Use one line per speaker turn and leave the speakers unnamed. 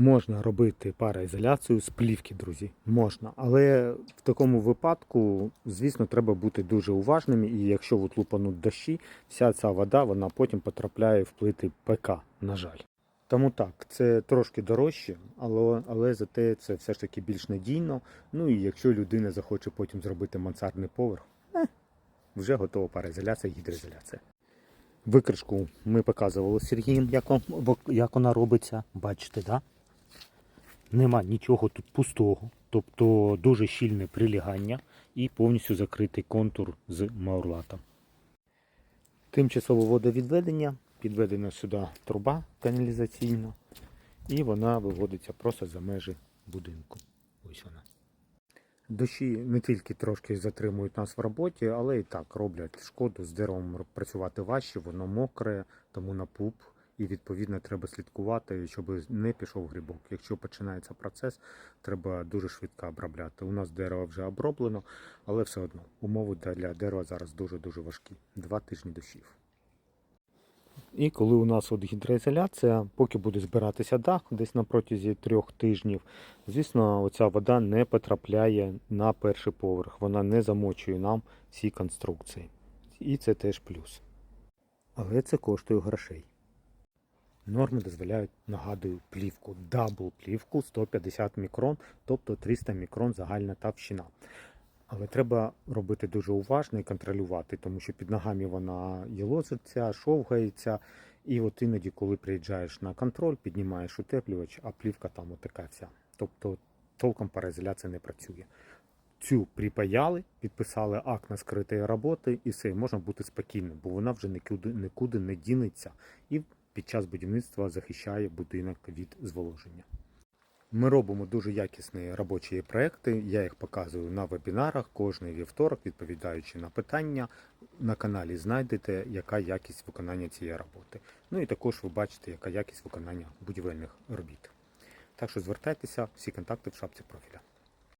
Можна робити пароізоляцію з плівки, друзі. Можна. Але в такому випадку, звісно, треба бути дуже уважним. І якщо от лупануть дощі, вся ця вода вона потім потрапляє в плити ПК, на жаль. Тому так, це трошки дорожче, але, але зате це все ж таки більш надійно. Ну і якщо людина захоче потім зробити мансардний поверх, е, вже готова пароізоляція, гідроізоляція. Викришку ми показували Сергієм, як, як вона робиться. Бачите, да? Нема нічого тут пустого, тобто дуже щільне прилягання і повністю закритий контур з маурлатом. Тимчасове водовідведення, підведена сюди труба каналізаційна, і вона виводиться просто за межі будинку. Ось вона. Дощі не тільки трошки затримують нас в роботі, але і так роблять шкоду. З деревом працювати важче, воно мокре, тому на пуп. І відповідно треба слідкувати, щоб не пішов грибок. Якщо починається процес, треба дуже швидко обробляти. У нас дерево вже оброблено, але все одно умови для дерева зараз дуже-дуже важкі. Два тижні дощів. І коли у нас от гідроізоляція, поки буде збиратися дах десь на протязі трьох тижнів, звісно, оця вода не потрапляє на перший поверх, вона не замочує нам всі конструкції. І це теж плюс. Але це коштує грошей. Норми дозволяють, нагадую, плівку, дабл плівку 150 мікрон, тобто 300 мікрон загальна товщина. Але треба робити дуже уважно і контролювати, тому що під ногами вона єлозиться, шовгається. І от іноді, коли приїжджаєш на контроль, піднімаєш утеплювач, а плівка там отака вся. Тобто толком пароізоляція не працює. Цю припаяли, підписали акт на скритої роботи, і все, можна бути спокійним, бо вона вже нікуди, нікуди не дінеться і під час будівництва захищає будинок від зволоження. Ми робимо дуже якісні робочі проекти. Я їх показую на вебінарах кожний вівторок, відповідаючи на питання. На каналі знайдете, яка якість виконання цієї роботи. Ну і також ви бачите, яка якість виконання будівельних робіт. Так що звертайтеся, всі контакти в шапці профіля.